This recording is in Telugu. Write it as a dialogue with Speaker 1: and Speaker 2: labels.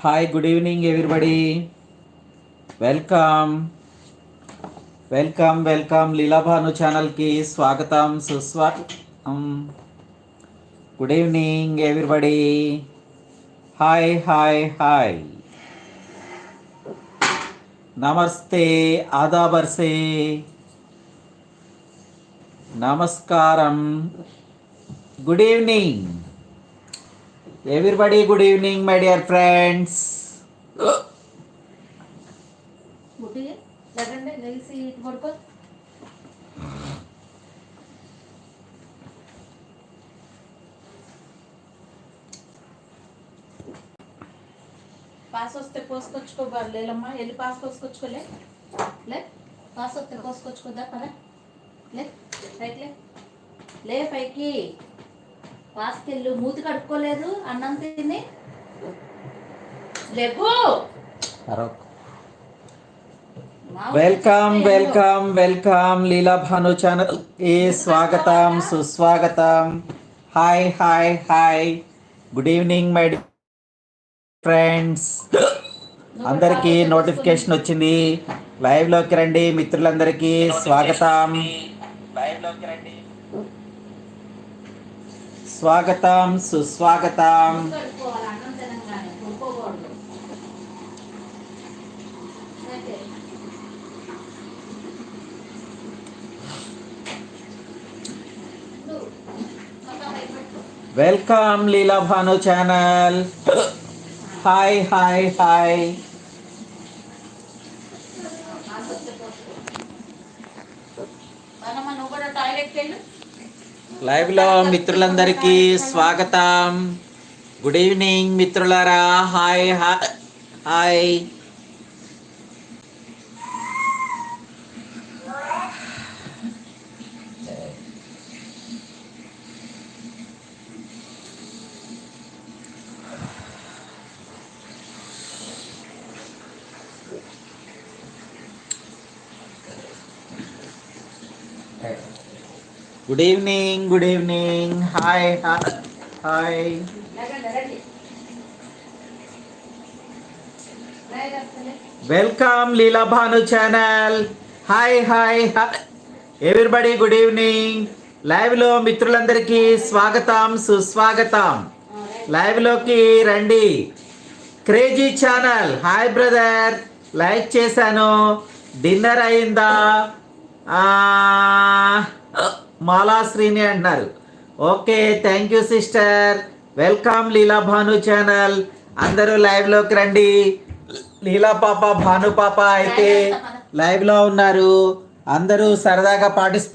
Speaker 1: Hi good evening everybody welcome welcome welcome Leelabhanu ఛానల్కి స్వాగతం సుస్వాగతం good evening everybody hi hi hi నమస్తే ఆదాబర్సే. నమస్కారం. Good evening everybody good evening my dear friends
Speaker 2: good evening pass వస్తే కోసుకొచ్చుకో లేలమ్మా వెళ్ళి పాస్ కోసుకొచ్చుకోలే లే. పాస్ వస్తే కోసుకొచ్చుకోదా పదా. లే పైకి లే. పైకి. పాస్కి వెళ్ళు మూతి కడుక్కోలేదు అన్నం తిని. లేపు.
Speaker 1: Welcome welcome welcome Leela Bhanu channel. ఏ స్వాగతం సుస్వాగతం. Hi hi hi. Good evening my friends అందరికీ నోటిఫికేషన్ వచ్చింది. లైవ్లోకి రండి మిత్రులందరికీ స్వాగతం. స్వాగతం సుస్వాగతం. Welcome Leela Bhanu channel hi hi hi
Speaker 2: వెళ్ళు.
Speaker 1: లైవ్లో మిత్రులందరికీ స్వాగతం. గుడ్ ఈవినింగ్ మిత్రులారా. Hi hi good evening good evening hi hi welcome Leela Bhanu channel hi hi hi everybody good evening లైవ్లో మిత్రులందరికీ స్వాగతం సుస్వాగతం. లైవ్లోకి రండి. Crazy channel hi brother like చేశాను. డిన్నర్ అయిందా? ఆ, మాలా శ్రీని అంటున్నారు. Okay thank you sister welcome Leela Bhanu channel అందరూ లైవ్లోకి రండి. లీలా పాప భాను పాప అయితే లైవ్లో ఉన్నారు. అందరూ సరదాగా పార్టిసిపేట్